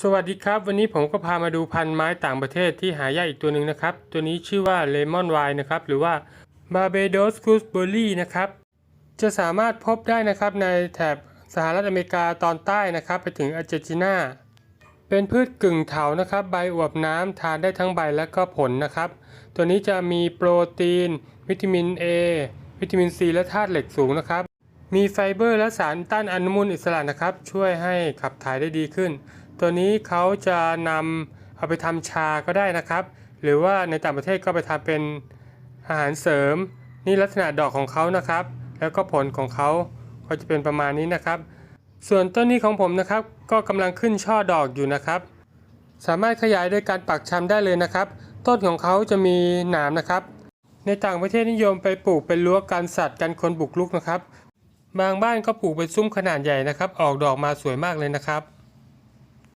สวัสดีครับ วันนี้ผมก็พามาดูพันธุ์ไม้ต่างประเทศที่หายากอีกตัวหนึ่งนะครับ ตัวนี้ชื่อว่าเลมอนไวน์นะครับ หรือว่า Barbados Gooseberry นะครับ จะสามารถพบได้นะครับในแถบสหรัฐอเมริกาตอนใต้นะครับ ไปถึงอาร์เจนตินา เป็นพืชกึ่งเถานะครับ ใบอวบน้ำทานได้ทั้งใบและก็ผลนะครับ ตัวนี้จะมีโปรตีน วิตามิน A วิตามิน C และธาตุเหล็กสูงนะครับ มีไฟเบอร์และสารต้านอนุมูลอิสระนะครับ ช่วยให้ขับถ่ายได้ดีขึ้น ตัวนี้เขาจะนำเอาไปทำชาก็ได้นะครับ หรือว่าในต่างประเทศก็ไปทำเป็นอาหารเสริม นี่ลักษณะดอกของเขานะครับ แล้วก็ผลของเขาก็จะเป็นประมาณนี้นะครับ ส่วนต้นนี้ของผมนะครับ ก็กำลังขึ้นช่อดอกอยู่นะครับ สามารถขยายด้วยการปักชำได้เลยนะครับ ต้นของเขาจะมีหนามนะครับ ในต่างประเทศนิยมไปปลูกเป็นรั้วกันสัตว์กันคนบุกรุกนะครับ บางบ้านก็ปลูกเป็นซุ้มขนาดใหญ่นะครับ ออกดอกมาสวยมากเลยนะครับ